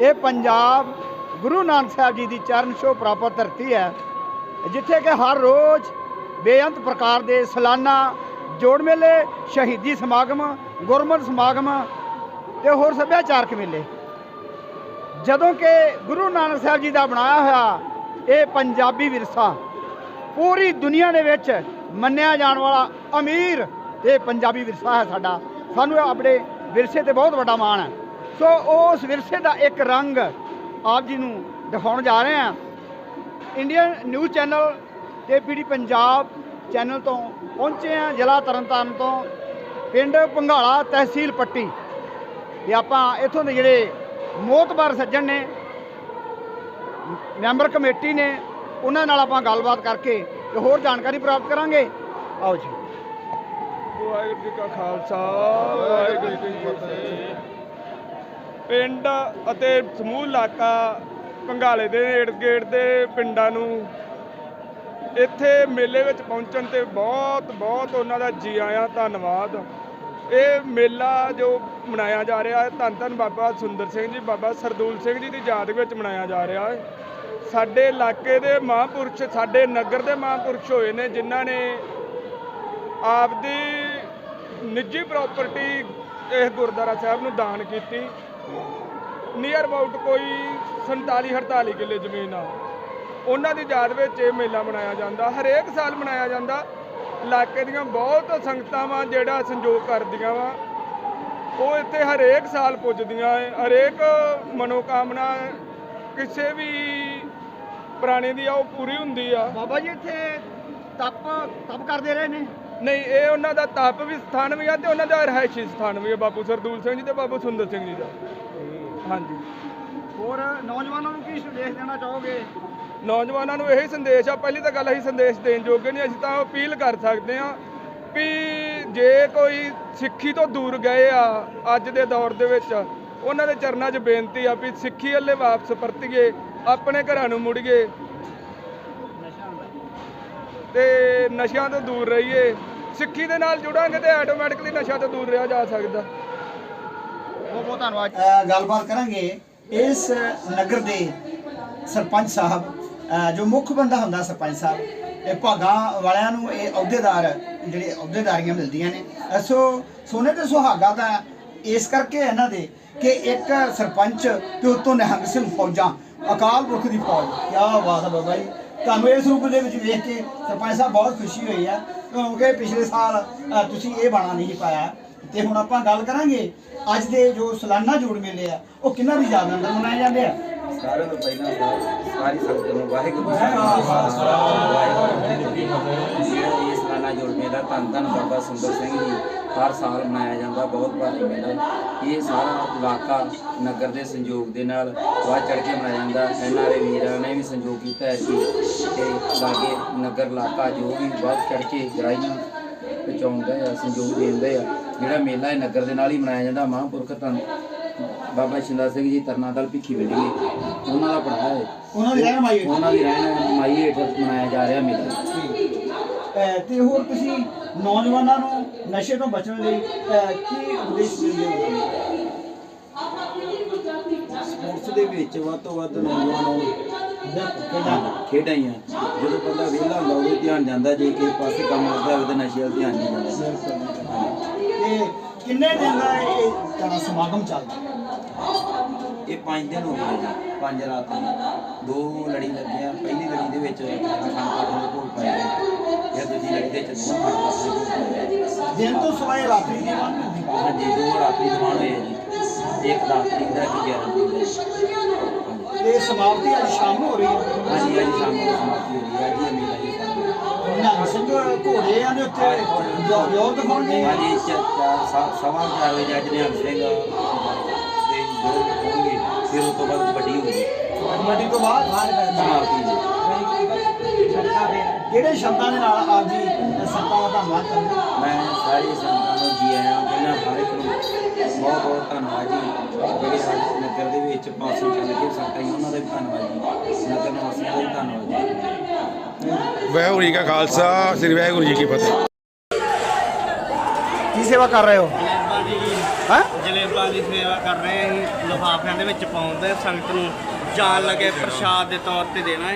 ਇਹ ਪੰਜਾਬ ਗੁਰੂ ਨਾਨਕ ਸਾਹਿਬ ਜੀ ਦੀ ਚਰਨ ਛੋਹ ਪ੍ਰਾਪਤ ਧਰਤੀ ਹੈ, ਜਿੱਥੇ ਕਿ ਹਰ ਰੋਜ਼ ਬੇਅੰਤ ਪ੍ਰਕਾਰ ਦੇ ਸਾਲਾਨਾ ਜੋੜ ਮੇਲੇ, ਸ਼ਹੀਦੀ ਸਮਾਗਮ, ਗੁਰਮਤ ਸਮਾਗਮ ਤੇ ਹੋਰ ਸੱਭਿਆਚਾਰਕ ਮੇਲੇ। ਜਦੋਂ ਕਿ ਗੁਰੂ ਨਾਨਕ ਸਾਹਿਬ ਜੀ ਦਾ ਬਣਾਇਆ ਹੋਇਆ ਇਹ ਪੰਜਾਬੀ ਵਿਰਸਾ ਪੂਰੀ ਦੁਨੀਆ ਦੇ ਵਿੱਚ ਮੰਨਿਆ ਜਾਣ ਵਾਲਾ ਅਮੀਰ ਇਹ ਪੰਜਾਬੀ ਵਿਰਸਾ ਹੈ ਸਾਡਾ। ਸਾਨੂੰ ਆਪਣੇ ਵਿਰਸੇ ਤੇ ਬਹੁਤ ਵੱਡਾ ਮਾਣ ਹੈ। ਸੋ ਉਸ ਵਿਰਸੇ ਦਾ ਇੱਕ ਰੰਗ ਆਪ ਜੀ ਨੂੰ ਦਿਖਾਉਣ ਜਾ ਰਹੇ ਹਾਂ। ਇੰਡੀਅਨ ਨਿਊਜ਼ ਚੈਨਲ ਤੇ ਪੀਡੀ ਪੰਜਾਬ ਚੈਨਲ ਤੋਂ ਪਹੁੰਚੇ ਹਾਂ, ਜ਼ਿਲ੍ਹਾ ਤਰਨਤਾਰਨ ਤੋਂ, ਪਿੰਡ ਪੰਘਾਲਾ ਤਹਿਸੀਲ ਪੱਟੀ। ਤੇ ਆਪਾਂ ਇੱਥੋਂ ਦੇ ਜਿਹੜੇ ਮੋਤਬਰ ਸੱਜਣ ਨੇ, ਮੈਂਬਰ ਕਮੇਟੀ ਨੇ, ਉਹਨਾਂ ਨਾਲ ਆਪਾਂ ਗੱਲਬਾਤ ਕਰਕੇ ਤੇ ਹੋਰ ਜਾਣਕਾਰੀ ਪ੍ਰਾਪਤ ਕਰਾਂਗੇ। ਆਓ ਜੀ। ਵਾਹਿਗੁਰੂ ਜੀ ਕਾ ਖਾਲਸਾ, ਵਾਹਿਗੁਰੂ ਜੀ ਕੀ ਫਤਿਹ। ਪਿੰਡ ਅਤੇ ਸਮੂਹ ਇਲਾਕਾ ਪੰਗਾਲੇ ਦੇ ਏੜ ਗੇੜ ਦੇ ਪਿੰਡਾਂ ਨੂੰ ਇੱਥੇ ਮੇਲੇ ਵਿੱਚ ਪਹੁੰਚਣ ਤੇ ਬਹੁਤ ਬਹੁਤ ਉਹਨਾਂ ਦਾ ਜੀ ਆਇਆਂ ਧੰਨਵਾਦ। ਇਹ ਮੇਲਾ ਜੋ ਮਨਾਇਆ ਜਾ ਰਿਹਾ ਹੈ, ਧੰਨ ਧੰਨ ਬਾਬਾ ਸੁੰਦਰ ਸਿੰਘ ਜੀ, ਬਾਬਾ ਸਰਦੂਲ ਸਿੰਘ ਜੀ ਦੀ ਯਾਦ ਵਿੱਚ ਮਨਾਇਆ ਜਾ ਰਿਹਾ ਹੈ। ਸਾਡੇ ਇਲਾਕੇ ਦੇ ਮਹਾਂਪੁਰਸ਼, ਸਾਡੇ ਨਗਰ ਦੇ ਮਹਾਂਪੁਰਸ਼ ਹੋਏ ਨੇ, ਜਿਨ੍ਹਾਂ ਨੇ ਆਪਦੀ ਨਿੱਜੀ ਪ੍ਰਾਪਰਟੀ ਇਸ ਗੁਰਦੁਆਰਾ ਸਾਹਿਬ ਨੂੰ ਦਾਨ ਕੀਤੀ। ਨੀਅਰ ਅਬਾਊਟ ਕੋਈ 47 48 ਕਿੱਲੇ ਜ਼ਮੀਨ ਆ। ਉਹਨਾਂ ਦੀ ਯਾਦ ਵਿੱਚ ਇਹ ਮੇਲਾ ਮਨਾਇਆ ਜਾਂਦਾ। ਹਰੇਕ ਸਾਲ ਮਨਾਇਆ ਜਾਂਦਾ। ਇਲਾਕੇ ਦੀਆਂ ਬਹੁਤ ਸੰਗਤਾਂ ਵਾ ਜਿਹੜਾ ਸੰਯੋਗ ਕਰਦੀਆਂ ਵਾ। ਉਹ ਇੱਥੇ ਹਰੇਕ ਸਾਲ ਪੁੱਜਦੀਆਂ ਏ ਹਰੇਕ ਮਨੋਕਾਮਨਾ ਕਿਸੇ ਵੀ ਪ੍ਰਾਣੀ ਦੀ ਆ, ਉਹ ਪੂਰੀ ਹੁੰਦੀ ਆ। ਬਾਬਾ ਜੀ, ਇੱਥੇ ਤਪ ਤਪ ਕਰਦੇ ਰਹੇ ਨੇ। ਨਹੀਂ ਇਹ ਉਹਨਾਂ ਦਾ ਤਪ ਵੀ ਸਥਾਨ ਵੀ ਆ ਤੇ ਉਹਨਾਂ ਦਾ ਰਹਿائشੀ ਸਥਾਨ ਵੀ ਆ। ਬਾਪੂ ਸਰਦੂਲ ਸਿੰਘ ਜੀ ਤੇ ਬਾਪੂ ਸੁੰਦਰ ਸਿੰਘ ਜੀ ਦਾ। ਹਾਂਜੀ। ਹੋਰ ਨੌਜਵਾਨਾਂ ਨੂੰ ਕੀ ਸੰਦੇਸ਼ ਦੇਣਾ ਚਾਹੋਗੇ? ਨੌਜਵਾਨਾਂ ਨੂੰ ਇਹੀ ਸੰਦੇਸ਼ ਆ ਪਹਿਲੀ ਤਾਂ ਗੱਲ ਅਸੀਂ ਸੰਦੇਸ਼ ਦੇਣ ਜੋਗੇ ਨਹੀਂ ਅਸੀਂ ਤਾਂ ਅਪੀਲ ਕਰ ਸਕਦੇ ਆ ਵੀ ਜੇ ਕੋਈ ਸਿੱਖੀ ਤੋਂ ਦੂਰ ਗਏ ਆ ਅੱਜ ਦੇ ਦੌਰ ਦੇ ਵਿੱਚ ਉਹਨਾਂ ਦੇ ਚਰਨਾਂ 'ਚ ਬੇਨਤੀ ਆ ਵੀ ਸਿੱਖੀ ਵੱਲੇ ਵਾਪਸ ਪਰਤੀਏ ਆਪਣੇ ਘਰਾਂ ਨੂੰ ਮੁੜੀਏ। ਤੇ ਨਸ਼ਿਆਂ ਤੋਂ ਦੂਰ ਰਹੀਏ। ਸਿੱਖੀ ਦੇ ਨਾਲ ਜੁੜਾਂਗੇ ਤੇ ਆਟੋਮੈਟਿਕਲੀ ਨਸ਼ਾ ਤੋਂ ਦੂਰ ਰਿਹਾ ਜਾ ਸਕਦਾ। ਬਹੁਤ ਬਹੁਤ ਧੰਨਵਾਦ ਗੱਲਬਾਤ ਕਰਾਂਗੇ ਇਸ ਨਗਰ ਦੇ ਸਰਪੰਚ ਸਾਹਿਬ ਜੋ ਮੁੱਖ ਬੰਦਾ ਹੁੰਦਾ ਸਰਪੰਚ ਸਾਹਿਬ ਇਹ ਭਾਗਾਂ ਵਾਲਿਆਂ ਨੂੰ ਇਹ ਅਹੁਦੇਦਾਰ ਜਿਹੜੇ ਅਹੁਦੇਦਾਰੀਆਂ ਮਿਲਦੀਆਂ ਨੇ। ਸੋ ਸੋਨੇ ਤੇ ਸੁਹਾਗਾ ਤਾਂ ਇਸ ਕਰਕੇ ਇਹਨਾਂ ਦੇ ਕਿ ਇੱਕ ਸਰਪੰਚ ਤੇ ਉਤੋਂ ਨਿਹੰਗ ਸਿੰਘ ਫੌਜਾਂ ਅਕਾਲ ਪੁਰਖ ਦੀ ਫੌਜ। ਕੀ ਬਾਤ ਹੈ ਬਾਬਾ ਜੀ। ਤੁਹਾਨੂੰ ਇਸ ਰੂਪ ਦੇ ਵਿੱਚ ਵੇਖ ਕੇ ਸਰਪੰਚ ਸਾਹਿਬ ਬਹੁਤ ਖੁਸ਼ੀ ਹੋਈ ਹੈ ਕਿਉਂਕਿ ਪਿਛਲੇ ਸਾਲ ਤੁਸੀਂ ਇਹ ਬਾਣਾ ਨਹੀਂ ਪਾਇਆ। ਤੇ ਹੁਣ ਆਪਾਂ ਗੱਲ ਕਰਾਂਗੇ ਅੱਜ ਦੇ ਜੋ ਸਾਲਾਨਾ ਜੋੜ ਮੇਲੇ ਆ ਉਹ ਕਿੰਨਾਂ ਦੀ ਯਾਦ ਨਾਲ ਮਨਾਏ ਜਾਂਦੇ ਆ? ਸਾਰਿਆਂ ਤੋਂ ਪਹਿਲਾਂ ਸਾਰੀ ਸੰਗਤ ਨੂੰ ਵਾਹਿਗੁਰੂ ਜੀ ਕਾ ਖਾਲਸਾ ਵਾਹਿਗੁਰੂ ਜੀ ਕੀ ਫਤਿਹ। ਜਿਹੜਾ ਇਸ ਸਾਲਾਨਾ ਜੋੜ ਮੇਲਾ ਧੰਨ ਧੰਨ ਬਾਬਾ ਸੁੰਦਰ ਸਿੰਘ ਜੀ। ਹਰ ਸਾਲ ਮਨਾਇਆ ਜਾਂਦਾ ਬਹੁਤ ਭਾਰੀ ਮੇਲਾ। ਇਹ ਸਾਰਾ ਇਲਾਕਾ ਨਗਰ ਦੇ ਸੰਯੋਗ ਦੇ ਨਾਲ ਵੱਧ ਚੜ ਕੇ ਮਨਾਇਆ ਜਾਂਦਾ। ਐਨਆਰਏ ਵੀਰਾਂ ਨੇ ਵੀ ਸੰਯੋਗ ਕੀਤਾ ਹੈ ਜੀ ਤੇ ਲਾਗੇ ਨਗਰ ਇਲਾਕਾ ਜੋ ਵੀ ਵੱਧ ਚੜ ਕੇ ਗਰਾਈਆਂ ਪਹੁੰਚਾਉਂਦਾ ਆ ਸੰਯੋਗ ਦਿੰਦੇ ਆ ਜਿਹੜਾ ਮੇਲਾ ਇਹ ਨਗਰ ਦੇ ਨਾਲ ਹੀ ਮਨਾਇਆ ਜਾਂਦਾ ਮਹਾਂਪੁਰਖ ਧੰਨ ਬਾਬਾ ਸ਼ਿੰਦਾ ਸਿੰਘ ਜੀ ਤਰਨਾਦਲ ਭਿੱਖੀ ਵੇੜੀ ਉਹਨਾਂ ਦਾ ਪੜਾਇਆ ਹੈ। ਉਹਨਾਂ ਦੀ ਰਹਿਣ ਮਾਈ ਉਹਨਾਂ ਦੀ ਰਹਿਣ ਮਾਈ ਹੇਠ ਮਨਾਇਆ ਜਾ ਰਿਹਾ ਮੇਲਾ। ਤੇ ਹੋਰ ਤੁਸੀਂ ਨੌਜਵਾਨਾਂ ਨੂੰ ਨਸ਼ੇ ਤੋਂ ਬਚਣ ਲਈ ਕੀ ਉਪਦੇਸ਼ ਦਿੰਦੇ ਹੋ? ਸਪੋਰਟਸ ਦੇ ਵਿੱਚ ਵੱਧ ਤੋਂ ਵੱਧ ਨੌਜਵਾਨਾਂ ਨੂੰ ਖੇਡਾਂ ਹੀ ਆ ਜਦੋਂ ਬੰਦਾ ਵਿਹਲਾ ਹੁੰਦਾ ਉਹਦੇ ਧਿਆਨ ਜਾਂਦਾ ਜੇ ਕਿਸੇ ਪਾਸੇ ਕੰਮ ਕਰਦਾ ਹੋਵੇ ਤਾਂ ਨਸ਼ੇ ਵੱਲ ਧਿਆਨ ਨਹੀਂ ਜਾਂਦਾ। ਤੇ ਕਿੰਨੇ ਦਿਨ ਦਾ ਇਹ ਤੁਹਾਡਾ ਸਮਾਗਮ ਚੱਲਦਾ? ਇਹ 5 ਦਿਨ ਹੋ ਗਏ ਜੀ ਪੰਜ ਰਾਤਾਂ। ਦੋ ਲੜੀ ਲੱਗੀਆਂ ਪਹਿਲੀ ਲੜੀ ਦੇ ਵਿੱਚ ਖਾਣ ਪਾਣ ਦੇ ਭੋਗ ਪਾਏ। ਗਏ ਫਿਰ ਦੂਜੀ ਲੜੀ ਦੇ ਵਿੱਚ ਦੋ ਖਾਣ ਦਿਨ ਤੋਂ ਸਵਾਏ ਰਾਤਰੀ ਦੀ ਵਾਰ। ਹਾਂਜੀ ਦੋ ਰਾਤਰੀ ਦੀਵਾਨ ਹੋਏ ਆ ਜੀ। ਇੱਕ 10 ਤਰੀਕ ਦਾ ਇੱਕ 11 ਤਰੀਕ ਦਾ ਤੇ ਸਮਾਪਤੀ ਅੱਜ ਸ਼ਾਮ ਨੂੰ ਹੋ ਰਹੀ ਹੈ। ਹਾਂਜੀ ਅੱਜ ਸ਼ਾਮ ਨੂੰ ਸਮਾਪਤੀ ਹੋ ਰਹੀ ਹੈ। ਅੱਜ ਇਹ ਮੇਲਾ ਜੀ। ਨਿਹੰਗ ਸਿੰਘ ਘੋੜਿਆਂ ਦੇ ਉੱਤੇ ਜੋ ਜੋ ਦਿਖਾਉਣਗੇ ਹਾਂਜੀ ਚ- ਚ- ਸਵਾ ਚਾਰ ਵਜੇ ਅੱਜ ਨਿਹੰਗ ਸਿੰਘ ਦੇ ਦੋ ਹੋਣਗੇ। ਫਿਰ ਉਸ ਤੋਂ ਬਾਅਦ ਵੱਡੀ ਹੋਊਗੀ। ਕਮੇਟੀ ਤੋਂ ਬਾਅਦ? ਸਮਾਪਤੀ ਜੀ। ਜਿਹੜੇ ਸ਼ਬਦਾਂ ਦੇ ਨਾਲ ਆਪ ਜੀ ਸੰਤਾਂ ਦਾ ਧੰਨਵਾਦ ਕਰਦੇ ਮੈਂ ਸਾਰੇ ਸੰਤਾਂ ਨੂੰ ਜੀ ਆਇਆਂ ਕਹਿੰਦਾ ਹਰ ਇੱਕ ਨੂੰ ਬਹੁਤ ਬਹੁਤ ਧੰਨਵਾਦ ਜੀ। ਜਿਹੜੇ ਸਾਡੇ ਨਗਰ ਦੇ ਵਿੱਚ ਪਾਸੋਂ ਚੱਲ ਕੇ ਸੰਤਾਂ ਜੀ ਉਹਨਾਂ ਦਾ ਵੀ ਧੰਨਵਾਦ ਜੀ। ਨਗਰ ਨਿਵਾਸੀਆਂ ਦਾ ਵੀ ਧੰਨਵਾਦ ਜੀ। ਵਾਹਿਗੁਰੂ ਜੀ ਕਾ ਖਾਲਸਾ ਸ੍ਰੀ ਵਾਹਿਗੁਰੂ ਜੀ ਕੀ ਫਤਿਹ। ਕੀ ਸੇਵਾ ਕਰ ਰਹੇ ਹੋ? ਹਾਂ? ਸੇਬਾਂ ਦੀ ਸੇਵਾ ਕਰ ਰਹੇ ਹਾਂ ਅਸੀਂ ਲਿਫਾਫਿਆਂ ਦੇ ਵਿੱਚ ਪਾਉਂਦੇ ਸੰਗਤ ਨੂੰ ਜਾਣ ਲੱਗੇ ਪ੍ਰਸ਼ਾਦ ਦੇ ਤੌਰ ਤੇ ਦੇਣਾ ਹੈ।